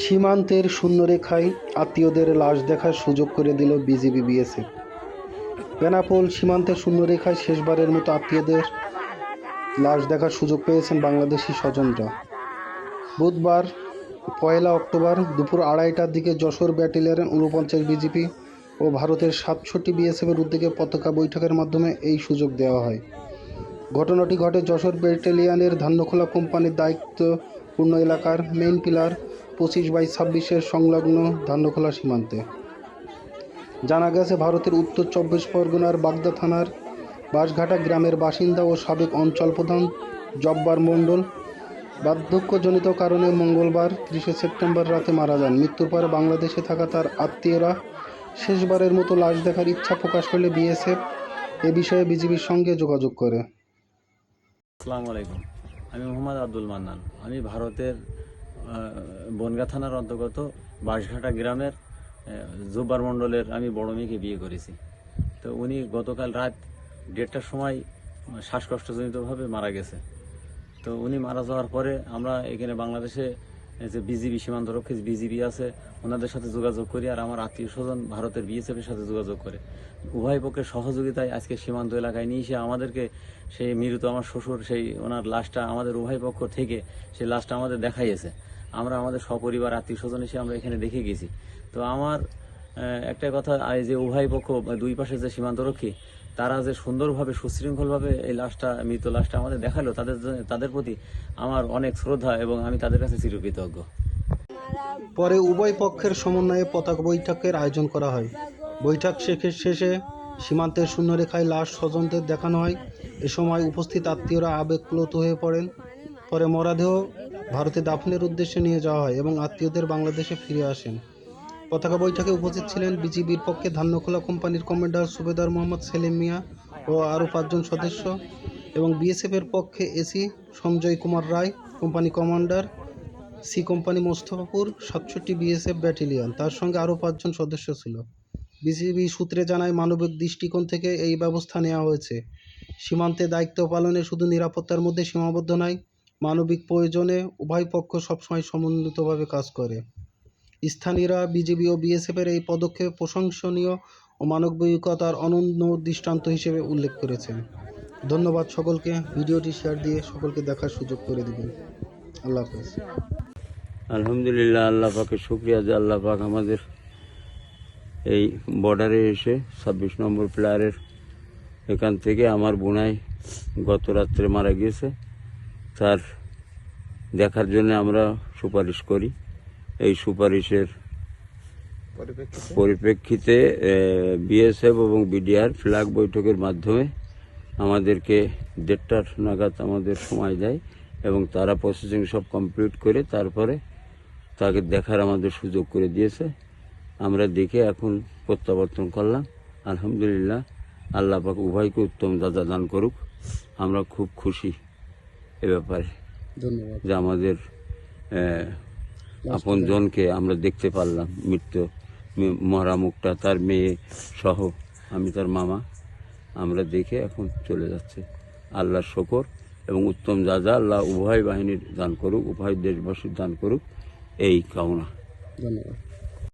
সীমান্তের শূন্যরেখায় আত্মীয়দের লাশ দেখার সুযোগ করে দিল বিজিবি বিএসএফ। বেনাপোল সীমান্তের শূন্যরেখায় শেষবারের মতো আত্মীয়দের লাশ দেখার সুযোগ পেয়েছেন বাংলাদেশি স্বজনরা। বুধবার, পয়লা অক্টোবর দুপুর আড়াইটার দিকে যশোর ব্যাটালিয়নের ঊনপঞ্চাশ বিজিপি ও ভারতের সাতষট্টি বিএসএফের উদ্যোগে পতাকা বৈঠকের মাধ্যমে এই সুযোগ দেওয়া হয়। ঘটনাটি ঘটে যশোর ব্যাটালিয়নের ধান্যখোলা কোম্পানির দায়িত্বপূর্ণ এলাকার মেইন পিলার পঁচিশ বাই ছাব্বিশের সংলগ্ন ধান্যখোলা সীমান্তে। জানা গেছে, ভারতের উত্তর চব্বিশ পরগনার বাগদা থানার বাঁশঘাটা গ্রামের বাসিন্দা ও সাবেক অঞ্চল প্রধান জব্বার মণ্ডল। বার্ধক্যজনিত কারণে মঙ্গলবার ত্রিশে সেপ্টেম্বর রাতে মারা যান। মৃত্যুর পরে বাংলাদেশে থাকা তার আত্মীয়রা শেষবারের মতো লাশ দেখার ইচ্ছা প্রকাশ করলে বিএসএফ এ বিষয়ে বিজিবির সঙ্গে যোগাযোগ করে। আসসালামু আলাইকুম। আমি মোহাম্মদ আব্দুল মান্নান। আমি ভারতের বনগা থানার অন্তর্গত বাঁশঘাটা গ্রামের জুব্বার মণ্ডলের আমি বড় মেয়েকে বিয়ে করেছি। তো উনি গতকাল রাত দেড়টার সময় শ্বাসকষ্টজনিতভাবে মারা গেছে। তো উনি মারা যাওয়ার পরে আমরা এখানে বাংলাদেশে যে বিজিবি সীমান্তরক্ষী বিজিবি আছে, ওনাদের সাথে যোগাযোগ করি আর আমার আত্মীয় স্বজন ভারতের বিএসএফ এর সাথে যোগাযোগ করে। উভয় পক্ষের সহযোগিতায় আজকে সীমান্ত এলাকায় নিয়ে এসে আমাদেরকে সেই মৃত আমার শ্বশুর, সেই ওনার লাশটা আমাদের উভয় পক্ষ থেকে, সেই লাশটা আমাদের দেখাইয়েছে। আমরা আমাদের সপরিবার আত্মীয় স্বজন এসে আমরা এখানে দেখে গেছি। তো আমার একটা কথা যে উভয় পক্ষ দুই পাশে যে সীমান্তরক্ষী তারা যে সুন্দরভাবে, সুশৃঙ্খলভাবে এই লাশটা, মৃত লাশটা আমাদের দেখাল, তাদের তাদের প্রতি আমার অনেক শ্রদ্ধা এবং আমি তাদের কাছে চিরকৃতজ্ঞ। পরে উভয় পক্ষের সমন্বয়ে পতাকা বৈঠকের আয়োজন করা হয়। বৈঠক শেষে সীমান্তের শূন্যরেখায় লাশ স্বজনদের দেখানো হয়। এ সময় উপস্থিত আত্মীয়রা আবেগপ্লুত হয়ে পড়েন। পরে মরাদেহ ভারতে দাফনের উদ্দেশ্যে নিয়ে যাওয়া হয় এবং আত্মীয়দের বাংলাদেশে ফিরে আসেন। পতাকা বৈঠকে উপস্থিত ছিলেন বিজিবির পক্ষে ধান্যখোলা কোম্পানির কমান্ডার সুবেদার মোহাম্মদ সেলিম মিয়া ও আরও পাঁচজন সদস্য এবং বিএসএফের পক্ষে AC Sanjay Kumar Roy, company commander C company Mostafapur, সাতষট্টি বিএসএফ ব্যাটালিয়ন। তার সঙ্গে আরও পাঁচজন সদস্য ছিল। বিজিবি সূত্রে জানায়, মানবিক দৃষ্টিকোণ থেকে এই ব্যবস্থা নেওয়া হয়েছে। সীমান্তে দায়িত্ব পালনে শুধু নিরাপত্তার মধ্যে সীমাবদ্ধ নয় মানবিক প্রয়োজনে উভয় পক্ষ সবসময় সমন্বিতভাবে কাজ করে। স্থানীয়রা বিজেপি ও বিএসএফের এই পদক্ষেপ প্রশংসনীয় ও মানবিকতার অনন্য দৃষ্টান্ত হিসেবে উল্লেখ করেছেন। ধন্যবাদ সকলকে। ভিডিওটি শেয়ার দিয়ে সকলকে দেখার সুযোগ করে দেবেন। আল্লাহ হাফেজ। আলহামদুলিল্লাহ, আল্লাহ পাকে শুক্রিয়া যে আল্লাহ পাক আমাদের এই বর্ডারে এসে ছাব্বিশ নম্বর প্লেয়ারের এখান থেকে আমার বোনাই গত রাত্রে মারা গিয়েছে। তার দেখার জন্য আমরা সুপারিশ করি। এই সুপারিশের পরিপ্রেক্ষিতে? বিএসএফ এবং বিডিআর ফ্ল্যাগ বৈঠকের মাধ্যমে আমাদেরকে দেড়টার নাগাদ আমাদের সময় দেয় এবং তারা প্রসেসিং সব কমপ্লিট করে তারপরে তাকে দেখার আমাদের সুযোগ করে দিয়েছে। আমরা দেখে এখন প্রত্যাবর্তন করলাম। আলহামদুলিল্লাহ আল্লাহ পাক উভয়কে উত্তম দাদা দান করুক। আমরা খুব খুশি। এ ব্যাপারে। ধন্যবাদ। যে আমাদের আপন জনকে আমরা দেখতে পারলাম মৃত্যু মুখটা তার মেয়ে সহ আমি তার মামা আমরা দেখে এখন চলে যাচ্ছে। আল্লাহর শকর এবং উত্তম দাদা আল্লাহ উভয় বাহিনীর দান করুক উভয় দেশবাসীর দান করুক এই কামনা। ধন্যবাদ।